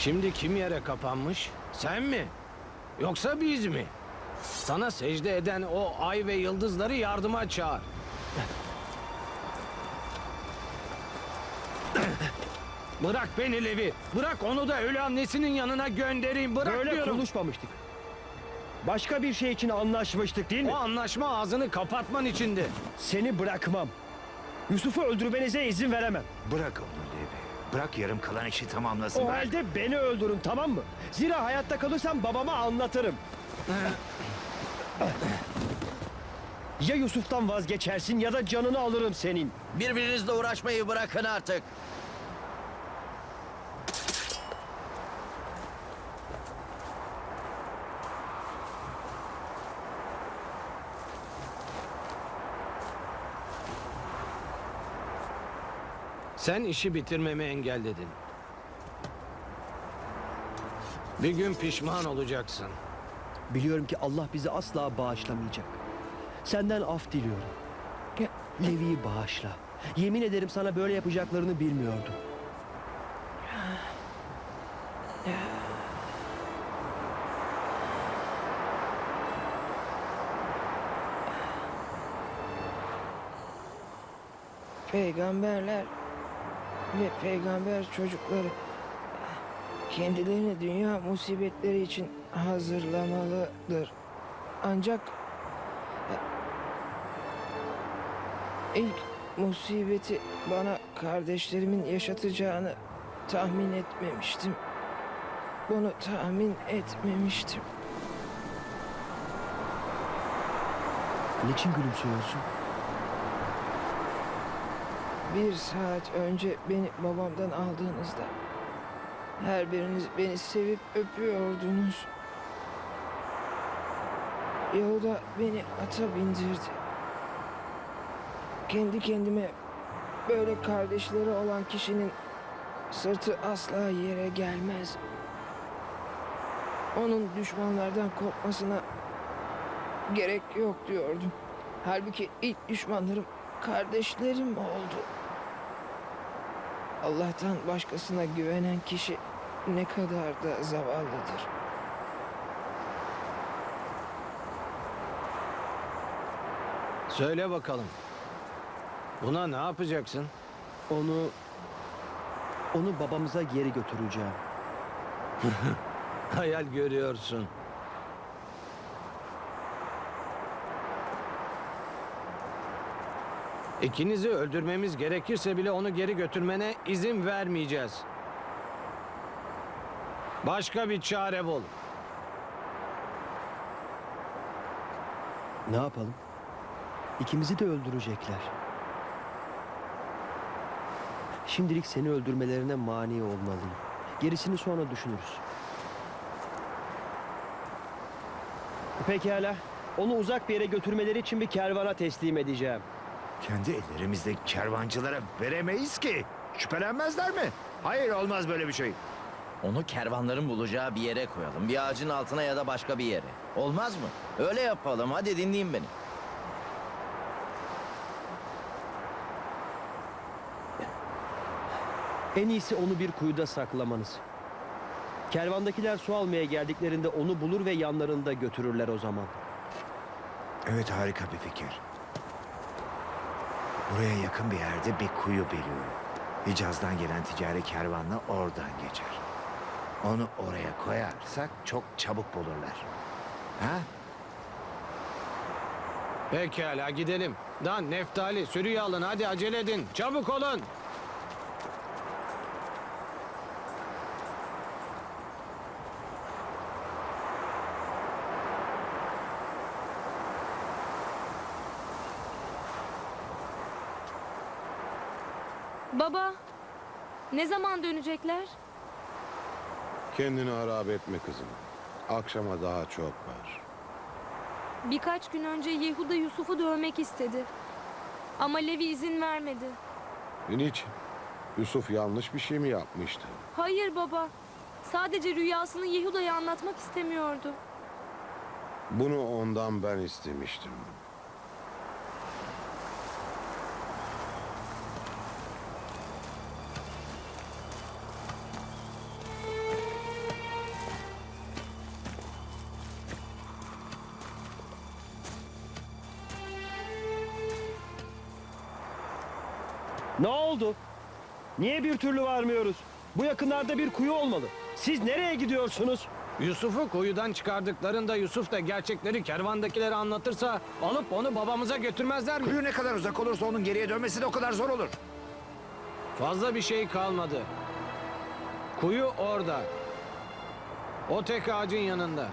Şimdi kim yere kapanmış? Sen mi? Yoksa biz mi? Sana secde eden o ay ve yıldızları yardıma çağır. Bırak beni Levi. Bırak onu da ölü annesinin yanına göndereyim. Bırak Böyle diyorum. konuşmamıştık. Başka bir şey için anlaşmıştık değil mi? O anlaşma ağzını kapatman içindi. Seni bırakmam. Yusuf'u öldürmenize izin veremem. Bırak onu Levi. Bırak yarım kalan işi tamamlasın. O Bırak. halde beni öldürün tamam mı? Zira hayatta kalırsam babama anlatırım. ya Yusuf'tan vazgeçersin ya da canını alırım senin. Birbirinizle uğraşmayı bırakın artık. Sen işi bitirmemi engelledin. Bir gün pişman olacaksın. Biliyorum ki Allah bizi asla bağışlamayacak. Senden af diliyorum. Levi'yi bağışla. Yemin ederim sana böyle yapacaklarını bilmiyordum. Peygamberler ve peygamber çocukları kendilerini dünya musibetleri için hazırlamalıdır. Ancak ilk musibeti bana kardeşlerimin yaşatacağını tahmin etmemiştim. Bunu tahmin etmemiştim. Niçin gülümsüyorsun? Bir saat önce beni babamdan aldığınızda her biriniz beni sevip öpüyordunuz. Yahuda beni ata bindirdi. Kendi kendime böyle kardeşleri olan kişinin sırtı asla yere gelmez. Onun düşmanlardan korkmasına gerek yok diyordum. Halbuki ilk düşmanlarım kardeşlerim oldu. Allah'tan başkasına güvenen kişi ne kadar da zavallıdır. Söyle bakalım. Buna ne yapacaksın? Onu... Onu babamıza geri götüreceğim. Hayal görüyorsun. İkinizi öldürmemiz gerekirse bile onu geri götürmene izin vermeyeceğiz. Başka bir çare bul. Ne yapalım? İkimizi de öldürecekler. Şimdilik seni öldürmelerine mani olmalıyım. Gerisini sonra düşünürüz. Pekala. Onu uzak bir yere götürmeleri için bir kervana teslim edeceğim. Kendi ellerimizle kervancılara veremeyiz ki. Şüphelenmezler mi? Hayır olmaz böyle bir şey. Onu kervanların bulacağı bir yere koyalım. Bir ağacın altına ya da başka bir yere. Olmaz mı? Öyle yapalım. Hadi dinleyin beni. En iyisi onu bir kuyuda saklamanız. Kervandakiler su almaya geldiklerinde onu bulur ve yanlarında götürürler o zaman. Evet harika bir fikir. Buraya yakın bir yerde bir kuyu biliyorum. Hicaz'dan gelen ticari kervanla oradan geçer. Onu oraya koyarsak çok çabuk bulurlar. Ha? Pekala gidelim. Dan, Neftali, sürüyü alın hadi acele edin. Çabuk olun. Baba, ne zaman dönecekler? Kendini harap etme kızım. Akşama daha çok var. Birkaç gün önce Yehuda Yusuf'u dövmek istedi. Ama Levi izin vermedi. Niçin? Yusuf yanlış bir şey mi yapmıştı? Hayır baba, sadece rüyasını Yehuda'ya anlatmak istemiyordu. Bunu ondan ben istemiştim. Ne oldu? Niye bir türlü varmıyoruz? Bu yakınlarda bir kuyu olmalı. Siz nereye gidiyorsunuz? Yusuf'u kuyudan çıkardıklarında Yusuf da gerçekleri kervandakilere anlatırsa alıp onu babamıza götürmezler mi? Kuyu ne kadar uzak olursa onun geriye dönmesi de o kadar zor olur. Fazla bir şey kalmadı. Kuyu orada. O tek ağacın yanında.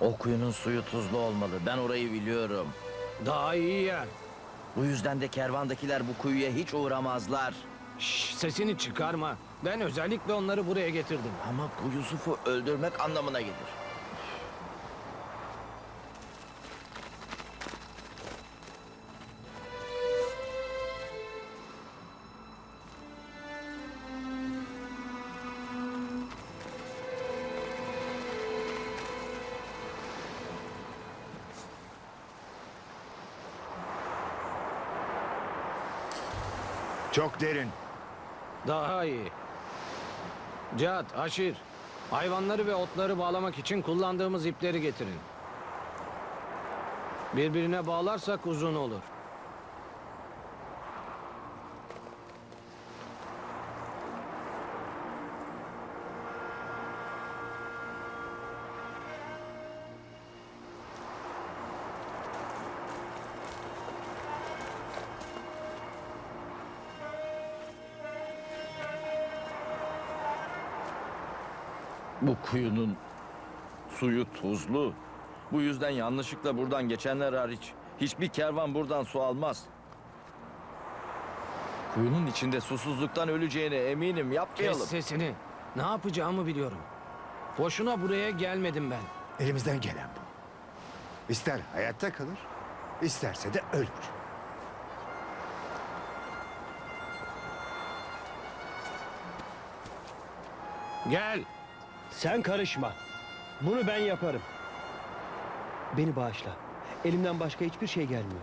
O kuyunun suyu tuzlu olmalı. Ben orayı biliyorum. Daha iyi yer. Bu yüzden de kervandakiler bu kuyuya hiç uğramazlar. Şş, sesini çıkarma. Ben özellikle onları buraya getirdim. Ama bu Yusuf'u öldürmek anlamına gelir. Çok derin. Daha iyi. Cihat, Aşir. Hayvanları ve otları bağlamak için kullandığımız ipleri getirin. Birbirine bağlarsak uzun olur. Kuyunun suyu tuzlu. Bu yüzden yanlışlıkla buradan geçenler hariç hiçbir kervan buradan su almaz. Kuyunun içinde susuzluktan öleceğine eminim. Yapmayalım. Kes sesini. Ne yapacağımı biliyorum. Boşuna buraya gelmedim ben. Elimizden gelen bu. İster hayatta kalır, isterse de ölür. Gel. Sen karışma. Bunu ben yaparım. Beni bağışla. Elimden başka hiçbir şey gelmiyor.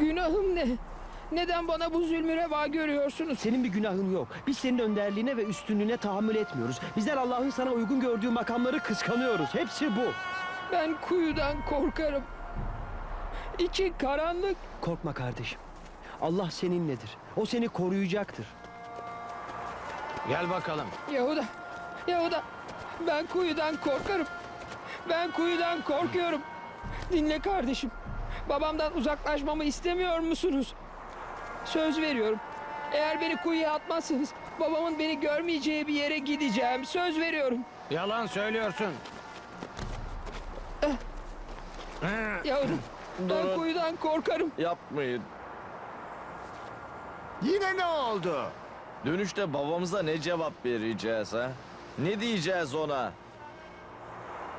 Günahım ne? Neden bana bu zulmü reva görüyorsunuz? Senin bir günahın yok. Biz senin önderliğine ve üstünlüğüne tahammül etmiyoruz. Bizler Allah'ın sana uygun gördüğü makamları kıskanıyoruz. Hepsi bu. Ben kuyudan korkarım. İçi karanlık. Korkma kardeşim. Allah seninledir. O seni koruyacaktır. Gel bakalım. Yahuda, Yahuda. Ben kuyudan korkarım. Ben kuyudan korkuyorum. Dinle kardeşim. Babamdan uzaklaşmamı istemiyor musunuz? Söz veriyorum. Eğer beni kuyuya atmazsanız babamın beni görmeyeceği bir yere gideceğim. Söz veriyorum. Yalan söylüyorsun. Yahuda, ben Durun. kuyudan korkarım. Yapmayın. Yine ne oldu? Dönüşte babamıza ne cevap vereceğiz ha? Ne diyeceğiz ona?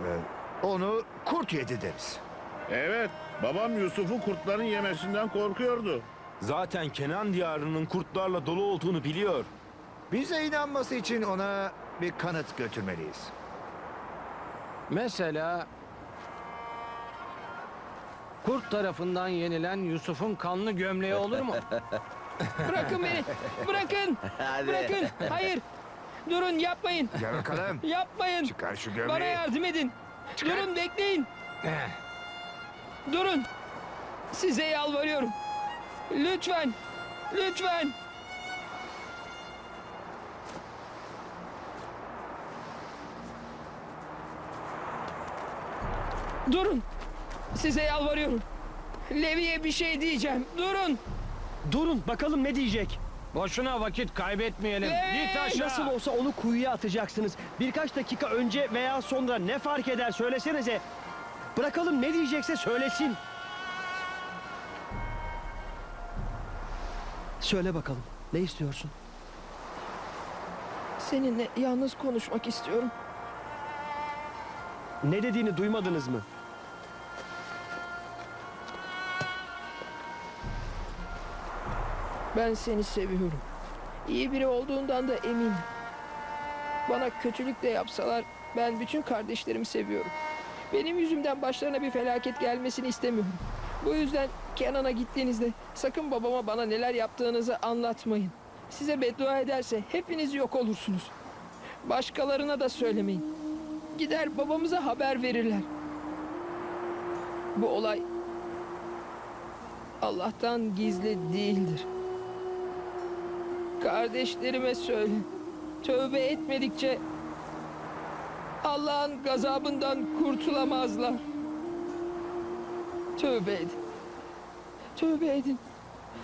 Ee, onu kurt yedi deriz. Evet, babam Yusuf'u kurtların yemesinden korkuyordu. Zaten Kenan diyarının kurtlarla dolu olduğunu biliyor. Bize inanması için ona bir kanıt götürmeliyiz. Mesela kurt tarafından yenilen Yusuf'un kanlı gömleği olur mu? Bırakın beni. Bırakın. Hadi. Bırakın. Hayır. Durun yapmayın. Gel bakalım. Yapmayın. Çıkar şu Bana gömleği. yardım edin. Durun bekleyin. Eh, Durun. Size yalvarıyorum. Lütfen. Lütfen. Durun. Size yalvarıyorum. Levi'ye bir şey diyeceğim. Durun. Durun bakalım ne diyecek. Boşuna vakit kaybetmeyelim. Hey, Git aşağı. Nasıl olsa onu kuyuya atacaksınız. Birkaç dakika önce veya sonra ne fark eder söylesenize. Bırakalım ne diyecekse söylesin. Söyle bakalım. Ne istiyorsun? Seninle yalnız konuşmak istiyorum. Ne dediğini duymadınız mı? Ben seni seviyorum. İyi biri olduğundan da eminim. Bana kötülük de yapsalar ben bütün kardeşlerimi seviyorum. Benim yüzümden başlarına bir felaket gelmesini istemiyorum. Bu yüzden Kenan'a gittiğinizde sakın babama bana neler yaptığınızı anlatmayın. Size beddua ederse hepiniz yok olursunuz. Başkalarına da söylemeyin. Gider babamıza haber verirler. Bu olay Allah'tan gizli değildir. Kardeşlerime söyle. Tövbe etmedikçe Allah'ın gazabından kurtulamazlar. Tövbe edin. Tövbe edin.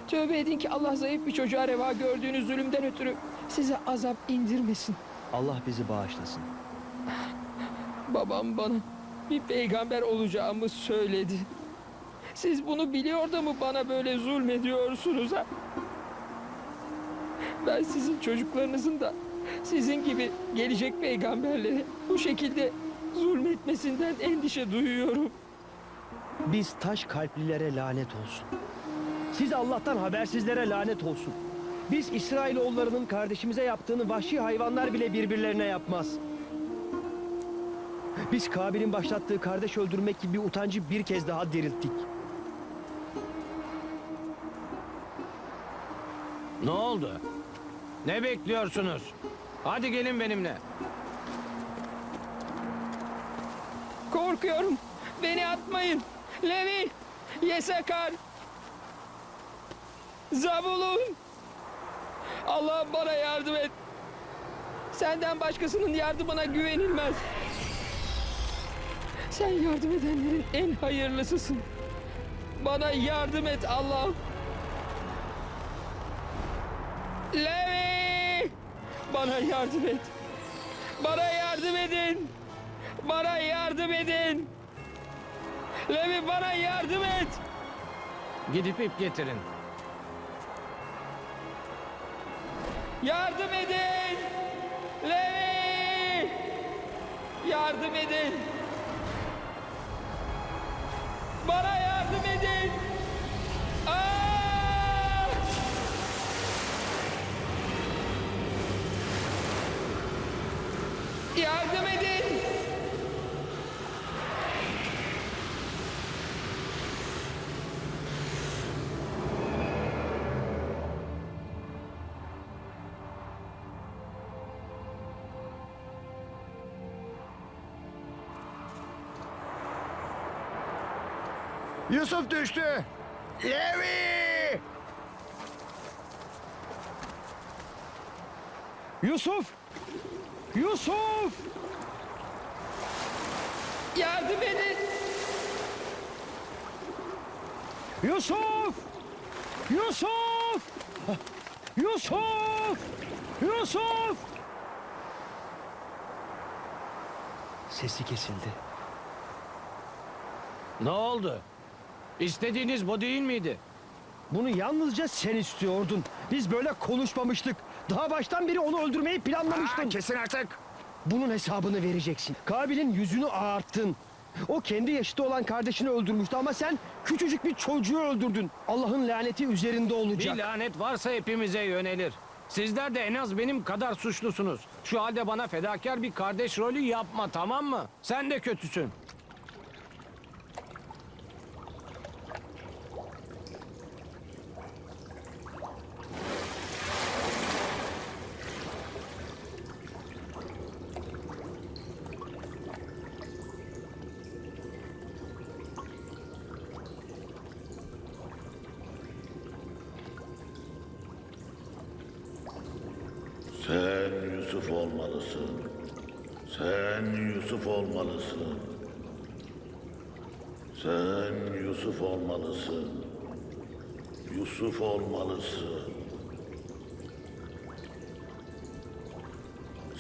Tövbe edin ki Allah zayıf bir çocuğa reva gördüğünüz zulümden ötürü size azap indirmesin. Allah bizi bağışlasın. Babam bana bir peygamber olacağımı söyledi. Siz bunu biliyor da mı bana böyle zulmediyorsunuz ha? Ben sizin çocuklarınızın da sizin gibi gelecek peygamberlere bu şekilde zulmetmesinden endişe duyuyorum. Biz taş kalplilere lanet olsun. Siz Allah'tan habersizlere lanet olsun. Biz İsrailoğullarının kardeşimize yaptığını vahşi hayvanlar bile birbirlerine yapmaz. Biz Kabil'in başlattığı kardeş öldürmek gibi bir utancı bir kez daha dirilttik. Ne oldu? Ne bekliyorsunuz? Hadi gelin benimle. Korkuyorum. Beni atmayın. Levi, Yesakar, Zabulun. Allah'ım bana yardım et. Senden başkasının yardımına güvenilmez. Sen yardım edenlerin en hayırlısısın. Bana yardım et Allah'ım. Levi! Bana yardım et. Bana yardım edin. Bana yardım edin. Levi bana yardım et. Gidip ip getirin. Yardım edin. Levi! Yardım edin. Bana yardım edin. Yusuf düştü. Levi! Yusuf! Yusuf! Yardım edin. Yusuf! Yusuf! Yusuf! Yusuf! Sesi kesildi. Ne oldu? İstediğiniz bu değil miydi? Bunu yalnızca sen istiyordun. Biz böyle konuşmamıştık. Daha baştan beri onu öldürmeyi planlamıştın. Aa, kesin artık. Bunun hesabını vereceksin. Kabil'in yüzünü ağarttın. O kendi yaşıtı olan kardeşini öldürmüştü ama sen küçücük bir çocuğu öldürdün. Allah'ın laneti üzerinde olacak. Bir lanet varsa hepimize yönelir. Sizler de en az benim kadar suçlusunuz. Şu halde bana fedakar bir kardeş rolü yapma tamam mı? Sen de kötüsün. Sen Yusuf olmalısın. Sen Yusuf olmalısın. Sen Yusuf olmalısın. Yusuf olmalısın.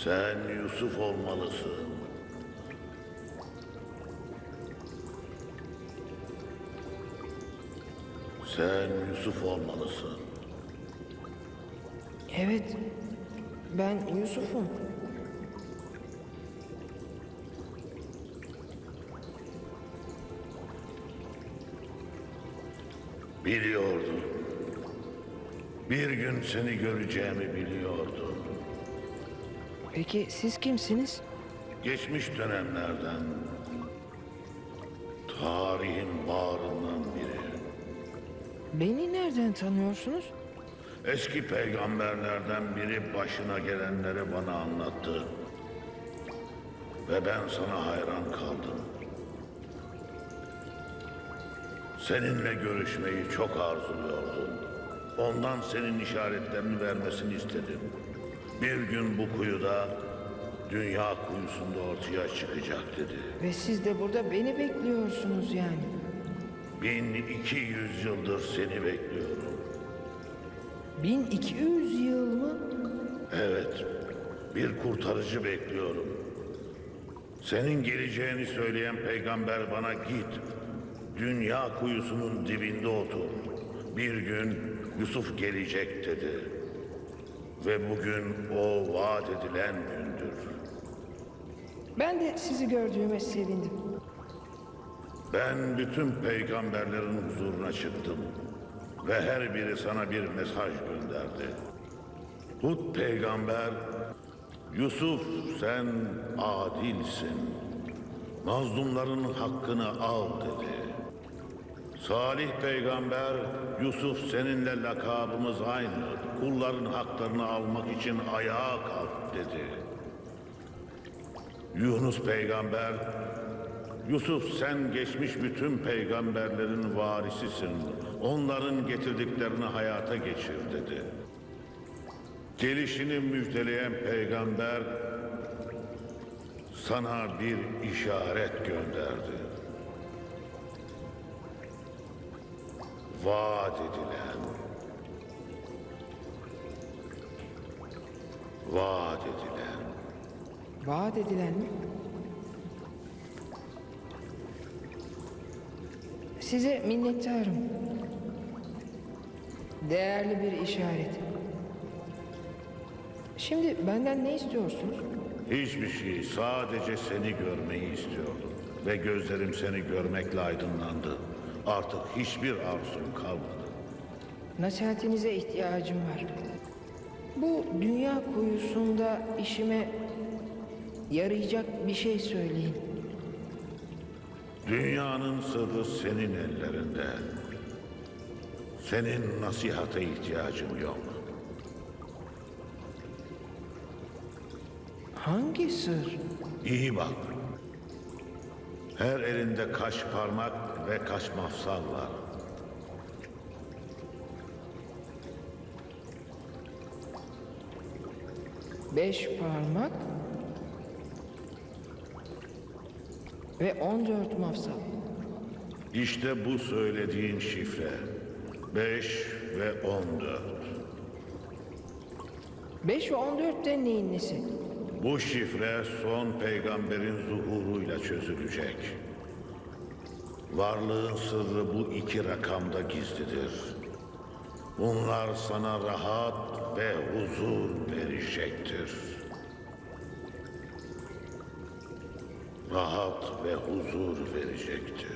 Sen Yusuf olmalısın. Sen Yusuf olmalısın. Evet. Ben Yusuf'um. Biliyordum. Bir gün seni göreceğimi biliyordum. Peki siz kimsiniz? Geçmiş dönemlerden tarihin bağrından biri. Beni nereden tanıyorsunuz? Eski peygamberlerden biri başına gelenleri bana anlattı. Ve ben sana hayran kaldım. Seninle görüşmeyi çok arzuluyordum. Ondan senin işaretlerini vermesini istedim. Bir gün bu kuyuda dünya kuyusunda ortaya çıkacak dedi. Ve siz de burada beni bekliyorsunuz yani. 1200 yıldır seni bekliyorum. 1200 yıl mı? Evet, bir kurtarıcı bekliyorum. Senin geleceğini söyleyen peygamber bana git. Dünya kuyusunun dibinde otur. Bir gün Yusuf gelecek dedi. Ve bugün o vaat edilen gündür. Ben de sizi gördüğüme sevindim. Ben bütün peygamberlerin huzuruna çıktım. Ve her biri sana bir mesaj gönderdi. Hud peygamber, Yusuf sen adilsin. Mazlumların hakkını al dedi. Salih peygamber, Yusuf seninle lakabımız aynı. Kulların haklarını almak için ayağa kalk dedi. Yunus peygamber, Yusuf sen geçmiş bütün peygamberlerin varisisin. Onların getirdiklerini hayata geçir dedi. Gelişini müjdeleyen peygamber sana bir işaret gönderdi. Vaat edilen, vaat edilen, Vaat edilen mi? Size minnettarım. Değerli bir işaret. Şimdi benden ne istiyorsunuz? Hiçbir şey, sadece seni görmeyi istiyordum. Ve gözlerim seni görmekle aydınlandı. Artık hiçbir arzum kalmadı. Nasihatinize ihtiyacım var. Bu dünya kuyusunda işime yarayacak bir şey söyleyin. Dünyanın sırrı senin ellerinde. Senin nasihate ihtiyacım yok. Hangi sır? İyi bak. Her elinde kaş parmak ve kaş mafsal var. Beş parmak ve on dört mafsal. İşte bu söylediğin şifre. Beş ve on dört. Beş ve on dört de neyin nesi? Bu şifre son peygamberin zuhuruyla çözülecek. Varlığın sırrı bu iki rakamda gizlidir. Bunlar sana rahat ve huzur verecektir. Rahat ve huzur verecektir.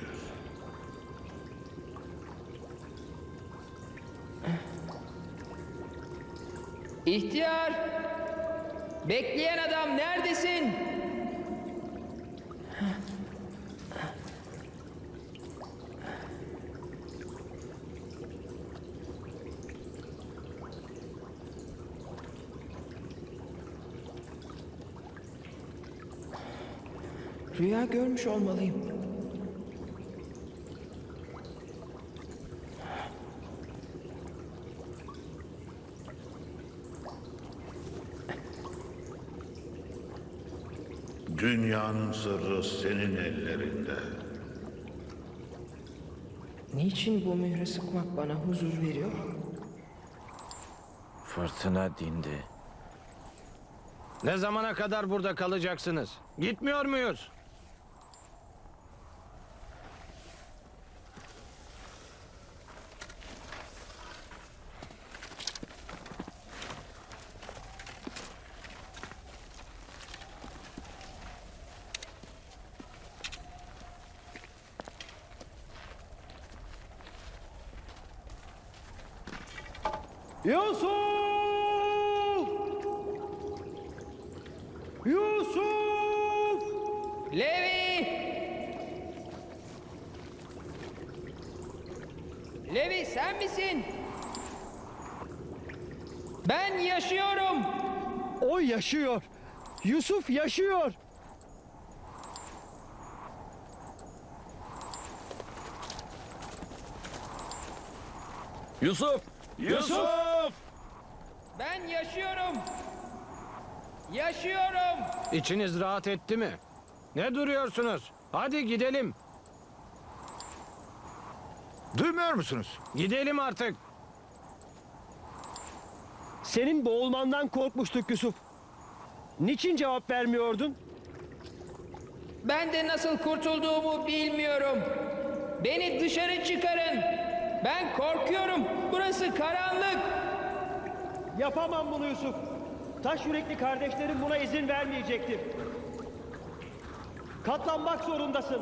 İhtiyar! Bekleyen adam neredesin? Rüya görmüş olmalıyım. Dünyanın sırrı senin ellerinde. Niçin bu mühre sıkmak bana huzur veriyor? Fırtına dindi. Ne zamana kadar burada kalacaksınız? Gitmiyor muyuz? Yusuf! Yusuf! Levi! Levi sen misin? Ben yaşıyorum. O yaşıyor. Yusuf yaşıyor. Yusuf! Yusuf! Yaşıyorum. Yaşıyorum. İçiniz rahat etti mi? Ne duruyorsunuz? Hadi gidelim. Duymuyor musunuz? Gidelim artık. Senin boğulmandan korkmuştuk Yusuf. Niçin cevap vermiyordun? Ben de nasıl kurtulduğumu bilmiyorum. Beni dışarı çıkarın. Ben korkuyorum. Burası karanlık. Yapamam bunu Yusuf. Taş yürekli kardeşlerim buna izin vermeyecektir. Katlanmak zorundasın.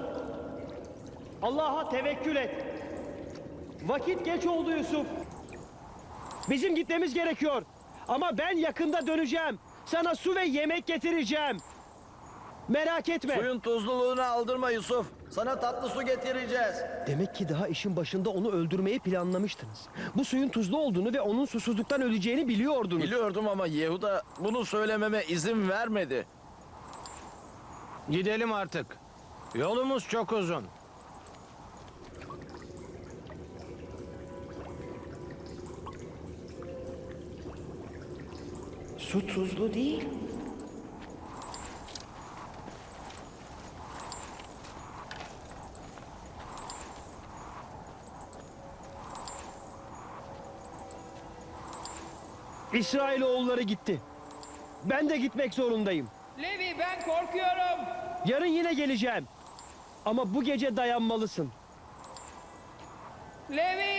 Allah'a tevekkül et. Vakit geç oldu Yusuf. Bizim gitmemiz gerekiyor. Ama ben yakında döneceğim. Sana su ve yemek getireceğim. Merak etme. Suyun tuzluluğunu aldırma Yusuf. Sana tatlı su getireceğiz. Demek ki daha işin başında onu öldürmeyi planlamıştınız. Bu suyun tuzlu olduğunu ve onun susuzluktan öleceğini biliyordunuz. Biliyordum ama Yehuda bunu söylememe izin vermedi. Gidelim artık. Yolumuz çok uzun. Su tuzlu değil. İsrailoğulları gitti. Ben de gitmek zorundayım. Levi ben korkuyorum. Yarın yine geleceğim. Ama bu gece dayanmalısın. Levi!